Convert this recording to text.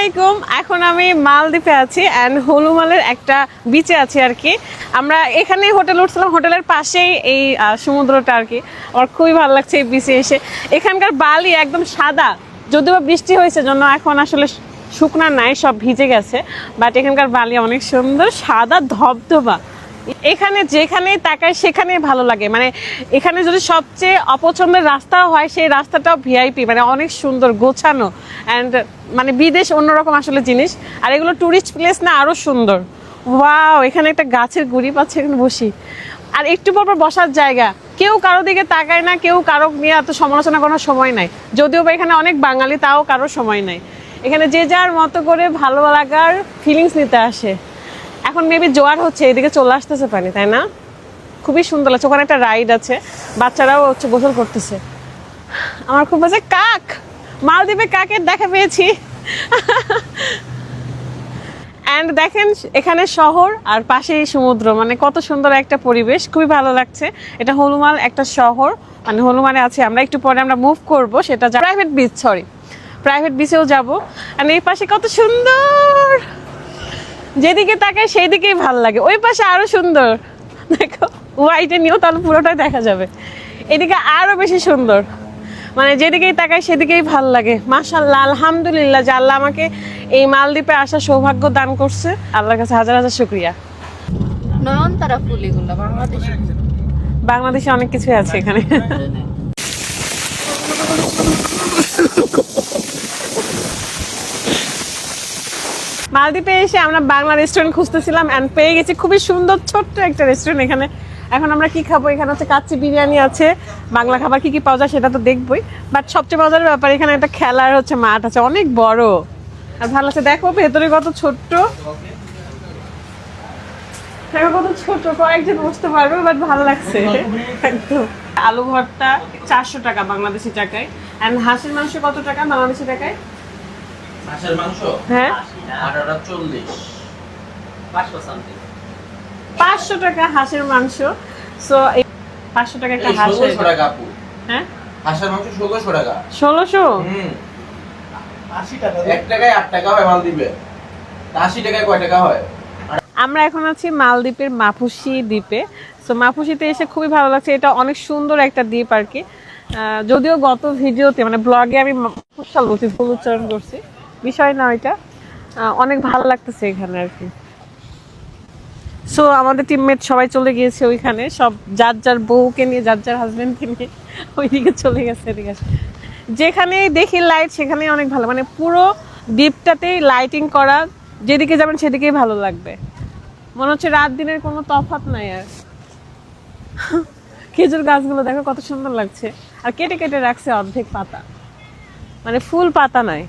আলাইকুম। এখন আমি মালদ্বীপে আছি অ্যান্ড হলুমালের একটা বিচে আছি আর কি। আমরা এখানে হোটেল উঠছিলাম, হোটেলের পাশেই এই সমুদ্রটা আর কি। আমার খুবই ভালো লাগছে এই বিচে এসে। এখানকার বালি একদম সাদা, যদিও বৃষ্টি হয়েছে, জন্য এখন আসলে শুকনা নাই, সব ভিজে গেছে। বাট এখানকার বালি অনেক সুন্দর, সাদা ধবধবা। এখানে যেখানেই তাকায় সেখানেই ভালো লাগে। মানে এখানে যদি সবচেয়ে অপছন্দের রাস্তাও হয়, সেই রাস্তাটাও ভিআইপি মানে অনেক সুন্দর, গোছানো। অ্যান্ড মানে বিদেশ অন্যরকম আসলে জিনিস। আর এগুলো ট্যুরিস্ট প্লেস না আরও সুন্দর। ওয়াও এখানে একটা গাছের গুড়ি পাচ্ছে, এখানে বসি। আর একটু পর বসার জায়গা। কেউ কারও দিকে তাকায় না, কেউ কারও নিয়ে এত সমালোচনা করার সময় নাই। যদিও বা এখানে অনেক বাঙালি, তাও কারও সময় নাই। এখানে যে যার মতো করে ভালো লাগার ফিলিংস নিতে আসে। এখন মেবি জোয়ার হচ্ছে, এদিকে চলে আসতেছে পানি, তাই না? খুবই সুন্দর লাগছে, ওখানে একটা রাইড আছে, বাচ্চারাও হচ্ছে গোসল করতেছে। আমার খুব আছে কাক! মালদ্বীপে কাকের দেখা পেয়েছি। অ্যান্ড দেখেন, এখানে শহর আর পাশেই সমুদ্র মানে কত সুন্দর একটা পরিবেশ, খুবই ভালো লাগছে। এটা হলুমাল একটা শহর মানে হলুমানে আছে আমরা, একটু পরে আমরা মুভ করব, সেটা প্রাইভেট বিচ সরি প্রাইভেট বিচেও যাব। আর এই পাশে কত সুন্দর! যেদিকে তাকায় সেই দিকেই ভালো লাগে। ওই পাশে আরও সুন্দর। দেখো হোয়াইটে নিয়েও তাহলে পুরোটাই দেখা যাবে। এদিকে আরও বেশি সুন্দর। মানে যেদিকেই তাকায় সেদিকেই ভালো লাগে। মাশাল্লাহ আলহামদুলিল্লাহ যে আল্লাহ আমাকে এই মালদ্বীপে আসার সৌভাগ্য দান করছে। আল্লাহর কাছে হাজার হাজার শুক্রিয়া। নয়নতারা ফুল এগুলো বাংলাদেশে। বাংলাদেশে অনেক কিছুই আছে এখানে। মালদ্বীপে এসে আমরা বাংলা রেস্টুরেন্ট খুঁজতেছিলাম অ্যান্ড পেয়ে গেছি খুবই সুন্দর ছোট্ট একটা রেস্টুরেন্ট এখানে। এখন আমরা কি খাব? এখানে হচ্ছে কাচ্চি বিরিয়ানি আছে। বাংলা খাবার কি কি পাওয়া যায় সেটা তো দেখবই। বাট সবচেয়ে মজার ব্যাপার, এখানে একটা খেলার হচ্ছে মাঠ আছে, অনেক বড়। আর ভালো আছে দেখো ভেতরে কত ছোট্ট। দেখো কত ছোট কয়েকজন বসতে পারবে বাট ভালো লাগছে। একদম। আলু ভর্তা চারশো টাকা বাংলাদেশি টাকায়। অ্যান্ড হাঁসের মাংস কত টাকা বাংলাদেশি টাকায়? হাঁসের মাংস? হ্যাঁ। চল্লিশ। পাঁচশো সামথিং পাঁচশো টাকা হাঁসের মাংস। সো পাঁচশো টাকা একটা হাঁস হয়ে টাকা আপু। হ্যাঁ? হাঁসের মাংস ষোলোশো টাকা। ষোলোশো? হুম। এক টাকায় আট টাকা হয় মালদ্বীপে। আশি টাকায় কয় টাকা হয়? আমরা এখন আছি মালদ্বীপের মাপুসি দ্বীপে। সো মাপুসিতে এসে খুবই ভালো লাগছে। এটা অনেক সুন্দর একটা দ্বীপ আর কি। আহ, যদিও গত ভিডিওতে মানে ব্লগে আমি মাপুসাল বলছি ভুল উচ্চারণ করছি। বিষয় না ওইটা। অনেক ভালো লাগতেছে এখানে আর কি। সো আমাদের টিমমেট সবাই চলে গিয়েছে ওইখানে। সব যার যার বউকে নিয়ে, যার যার হাজবেন্ডকে নিয়ে ওইদিকে চলে গেছে এদিকে। আসে। যেখানেই দেখি লাইট সেখানেই অনেক ভালো। মানে পুরো দ্বীপটাতেই লাইটিং করা, যেদিকে যাবেন সেদিকেই ভালো লাগবে। মনে হচ্ছে রাত দিনের কোনো তফাৎ নাই আর। খেজুর গাছগুলো দেখো কত সুন্দর লাগছে। আর কেটে কেটে রাখছে অর্ধেক পাতা। মানে ফুল পাতা নাই